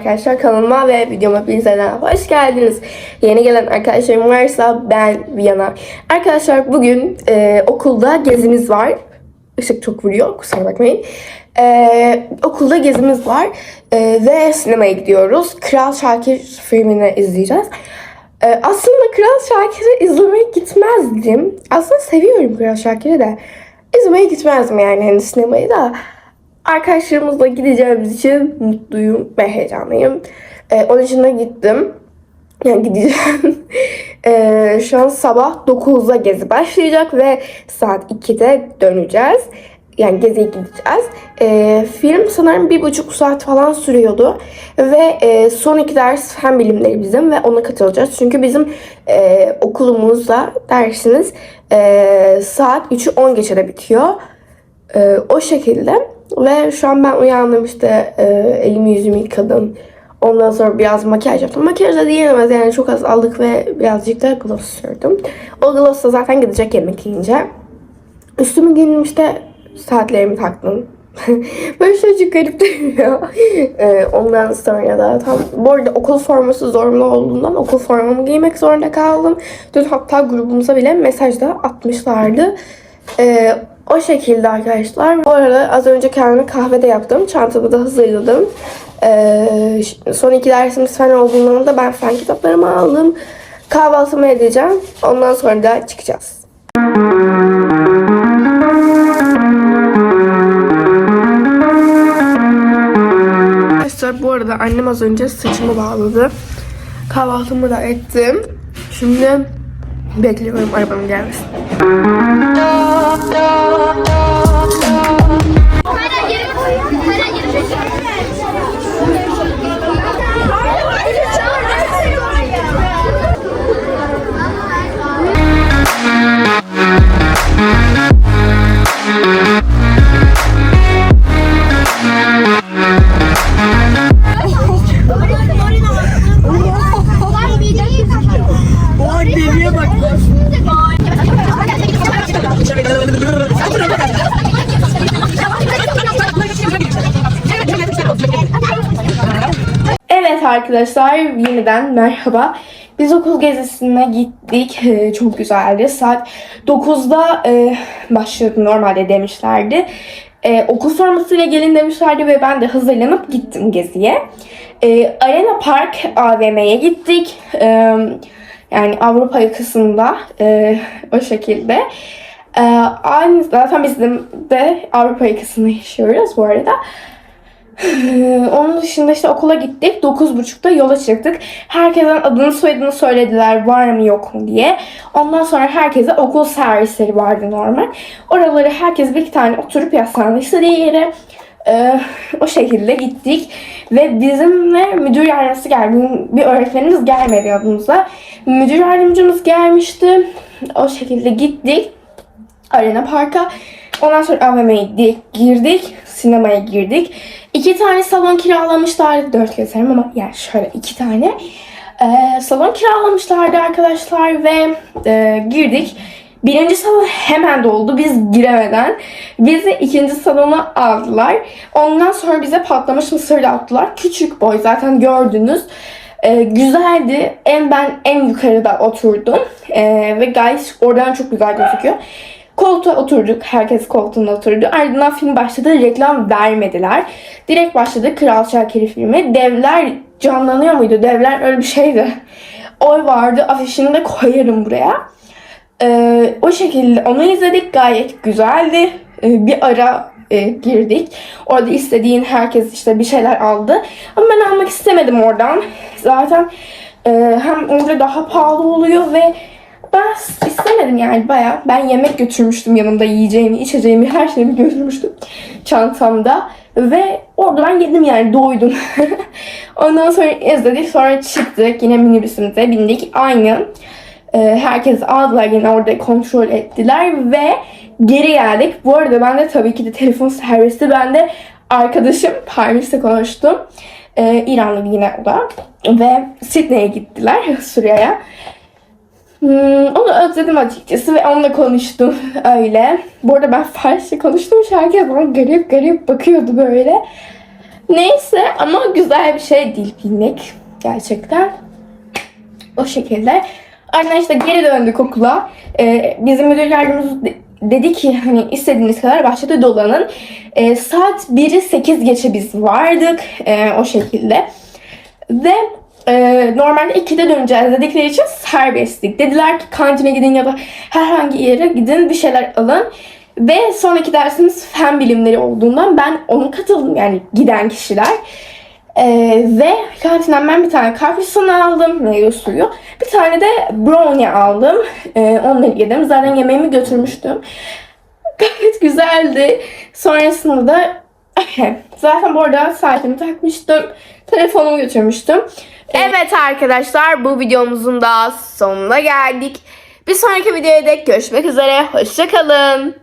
arkadaşlar kanalıma ve videoma hepinize hoş geldiniz. Yeni gelen arkadaşlarım varsa ben Viyana. Arkadaşlar bugün e, okulda gezimiz var. Işık çok vuruyor kusura bakmayın. E, okulda gezimiz var E, ve sinemaya gidiyoruz. Kral Şakir filmini izleyeceğiz. E, aslında Kral Şakir'i izlemeye gitmezdim. Aslında seviyorum Kral Şakir'i de. İzlemeye gitmezdim yani hani sinemayı da. Arkadaşlarımızla gideceğimiz için mutluyum ve heyecanlıyım. Ee, onun için de gittim. Yani gideceğim. Ee, şu an sabah 9'da gezi başlayacak ve saat 2'de döneceğiz. Yani geziye gideceğiz. Ee, film sanırım bir buçuk saat falan sürüyordu. Ve e, son iki ders fen bilimleri bizim ve ona katılacağız. Çünkü bizim e, okulumuzda dersiniz e, saat 3'ü 10 geçede bitiyor. E, o şekilde. Ve şu an ben uyandım işte e, elimi yüzümü yıkadım. Ondan sonra biraz makyaj yaptım. Makyaj da diyelemez yani çok az aldık ve birazcık da gloss sürdüm. O gloss da zaten gidecek yemek yiyince. Üstümü giyindim işte saatlerimi taktım. Böyle çok garip duruyor. Ee, ondan sonra da tam bu arada okul forması zorunlu olduğundan okul formamı giymek zorunda kaldım. Dün hatta grubumuza bile mesaj da atmışlardı. Ee, o şekilde arkadaşlar. Bu arada az önce kendime kahve de yaptım. Çantamı da hazırladım. Ee, son iki dersimiz fen olduğundan da ben fen kitaplarımı aldım. Kahvaltımı edeceğim. Ondan sonra da çıkacağız. Arkadaşlar bu arada annem az önce saçımı bağladı. Kahvaltımı da ettim. Şimdi bekliyorum arabanın gelmesini. Hala geri Hala geri Ay arkadaşlar yeniden merhaba. Biz okul gezisine gittik. Ee, çok güzeldi. Saat 9'da e, başladı normalde demişlerdi. E, okul formasıyla gelin demişlerdi ve ben de hazırlanıp gittim geziye. E, Arena Park AVM'ye gittik. E, yani Avrupa yakasında e, o şekilde. E, aynı zaten bizim de Avrupa yakasında yaşıyoruz bu arada. Ee, Onun dışında işte okula gittik. 9.30'da yola çıktık. Herkesin adını soyadını söylediler var mı yok mu diye. Ondan sonra herkese okul servisleri vardı normal. Oraları herkes bir iki tane oturup yaslandı istediği yere. Ee, o şekilde gittik. Ve bizimle müdür yardımcısı geldi. Bir öğretmenimiz gelmedi yanımıza. Müdür yardımcımız gelmişti. O şekilde gittik. Arena Park'a. Ondan sonra AVM'ye girdik. Sinemaya girdik. İki tane salon kiralamışlardı. Dört keserim ama yani şöyle iki tane. Ee, salon kiralamışlardı arkadaşlar ve e, girdik. Birinci salon hemen doldu biz giremeden. Bizi ikinci salona aldılar. Ondan sonra bize patlamış mısır attılar. Küçük boy zaten gördünüz. Ee, güzeldi. En ben en yukarıda oturdum. Ee, ve gayet oradan çok güzel gözüküyor. Koltuğa oturduk. Herkes koltuğuna oturdu. Ardından film başladı. Reklam vermediler. Direkt başladı Kral Şakir filmi. Devler canlanıyor muydu? Devler öyle bir şeydi. Oy vardı. Afişini de koyarım buraya. Ee, o şekilde onu izledik. Gayet güzeldi. Ee, bir ara e, girdik. Orada istediğin herkes işte bir şeyler aldı. Ama ben almak istemedim oradan. Zaten e, hem orada daha pahalı oluyor ve ben istemedim yani baya. Ben yemek götürmüştüm yanımda yiyeceğimi, içeceğimi, her şeyimi götürmüştüm çantamda. Ve orada ben yedim yani doydum. Ondan sonra izledik sonra çıktık yine minibüsümüze bindik. Aynı. Ee, herkes aldılar yine orada kontrol ettiler ve geri geldik. Bu arada ben de tabii ki de telefon servisi ben de arkadaşım Parmis'le konuştum. Ee, İranlı yine o da. Ve Sydney'e gittiler Suriye'ye. Hmm, onu özledim açıkçası ve onunla konuştum öyle. Bu arada ben Farsça konuştum. Herkes bana garip garip bakıyordu böyle. Neyse ama güzel bir şey değil bilmek gerçekten. O şekilde. Arkadaşlar geri döndük okula. Ee, bizim müdür yardımcımız de- dedi ki hani istediğiniz kadar bahçede dolanın. Ee, saat 1'i 8 geçe biz vardık ee, o şekilde. Ve e, normalde 2'de döneceğiz dedikleri için serbestlik. Dediler ki kantine gidin ya da herhangi yere gidin bir şeyler alın. Ve sonraki dersimiz fen bilimleri olduğundan ben ona katıldım yani giden kişiler. Ee, ve kantinden ben bir tane karpuzunu aldım, meyve suyu. Bir tane de brownie aldım. Ee, onları yedim. Zaten yemeğimi götürmüştüm. Gayet güzeldi. Sonrasında da zaten bu arada saatimi takmıştım. Telefonumu götürmüştüm. Evet arkadaşlar bu videomuzun da sonuna geldik. Bir sonraki videoya dek görüşmek üzere. Hoşçakalın.